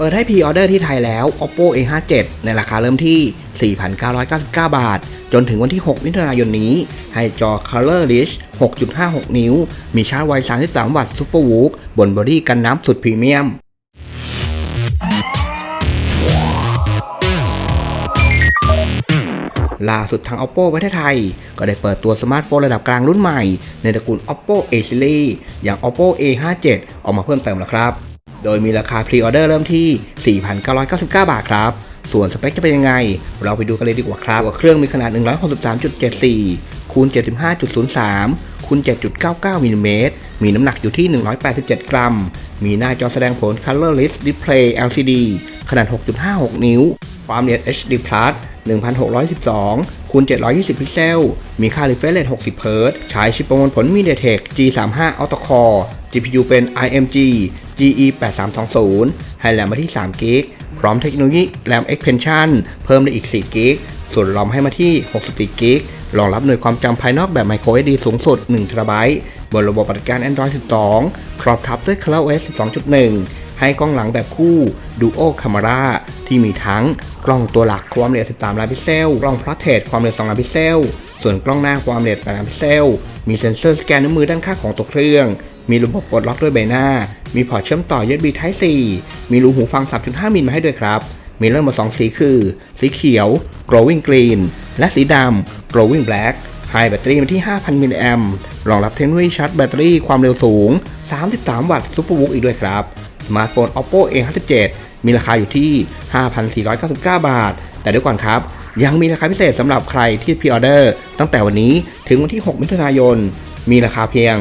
เปิดให้พรีออเดอร์ที่ไทยแล้ว oppo a 5 7 ในราคาเริ่มที่ 4,999 บาท จนถึงวันที่ 6 มิถุนายนนี้ ให้จอ Color Rich 6.56 นิ้ว มีชาร์จไว 33 วัตต์ Super w o o บนบอดี้กันน้ำสุดพรีเมียมล่าสุดทาง oppo ประเทศไทย ก็ได้เปิดตัวสมาร์ทโฟนระดับกลางรุ่นใหม่ ในตระกูล oppo a series อย่าง oppo a 5 7 ออกมาเพิ่มเติมแล้วครับ โดยมีราคาพรีออเดอร์เริ่มที่ 4,999 บาทครับ ส่วนสเปคจะเป็นยังไง เราไปดูกันเลยดีกว่าครับตัวเครื่องมีขนาด 163.74 คูณ 75.03 คูณ 7.99 มิลลิเมตร มีน้ำหนักอยู่ที่ 187 กรัม มีหน้าจอแสดงผล Colorless Display LCD ขนาด 6.56 นิ้ว ความละเอียด HD Plus 1612 คูณ 720 พิกเซล มีค่า refresh rate 60 Hz ใช้ชิปประมวลผล MediaTek G35 Octa Core GPU เป็น IMG GE 8320 ให้แรมมาที่3 g b พร้อมเทคโนโลยี RAM Expansion เพิ่มได้อีก4 g b ส่วนรอมให้มาที่ 64 g b รองรับหน่วยความจำภายนอกแบบ Micro SD สูงสุด1 t b บนระบบปฏิบัติการ Android 12 ครอบทับด้วย ColorOS 12.1 ให้กล้องหลังแบบคู่ Duo Camera ที่มีทั้งกล้องตัวหลักความละเอียด13 ล้านพิกเซล กล้อง Portrait ความละเอียด2ล้านพิกเซล ส่วนกล้องหน้าความละเอียด8ล้านพิกเซล มีเซ็นเซอร์สแกนนิ้วมือด้านข้างของตัวเครื่อง มีระบบปลดล็อกด้วยใบหน้า มีพอร์ตเชื่อมต่อ USB Type C มีรูหูฟัง 3.5 มิลมาให้ด้วยครับ มีเริ่มมา 2 สีคือ สีเขียว glowing green และสีดำ glowing black ให้แบตเตอรี่มาที่ 5,000 มิลลิแอมป์รองรับเทคโนโลยีชาร์จแบตเตอรี่ความเร็วสูง 33 วัตต์ซูเปอร์วูกอีกด้วยครับ สมาร์ทโฟน oppo a 5 7 มีราคาอยู่ที่ 5,499 บาท แต่ดี๋ยก่อนครับ ยังมีราคาพิเศษสำหรับใครที่พรีออเดอร์ ตั้งแต่วันนี้ถึงวันที่ 6 มิถุนายน มีราคาเพียง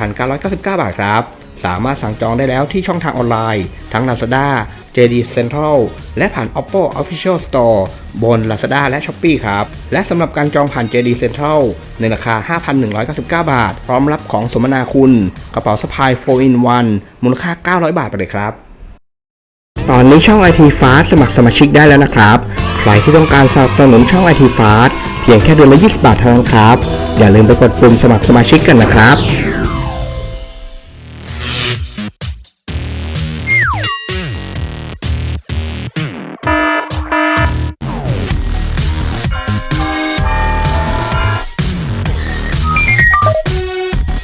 4,999 บาทครับ สามารถสั่งจองได้แล้วที่ช่องทางออนไลน์ ทั้ง Lazada, JD Central และผ่าน Oppo Official Store บน Lazada และ Shopee ครับ และสำหรับการจองผ่าน JD Central ในราคา 5,199 บาท พร้อมรับของสมนาคุณ กระเป๋าสะพาย 4 in 1 มูลค่า 900 บาทไปเลยครับ ตอนนี้ช่อง IT Fast สมัครสมาชิกได้แล้วนะครับ ใครที่ต้องการสนับสนุนช่อง IT Fast เพียงแค่เดือนละ 20 บาทเท่านั้นครับ อย่าลืมไปกดปุ่มสมัครสมาชิกกันนะครับ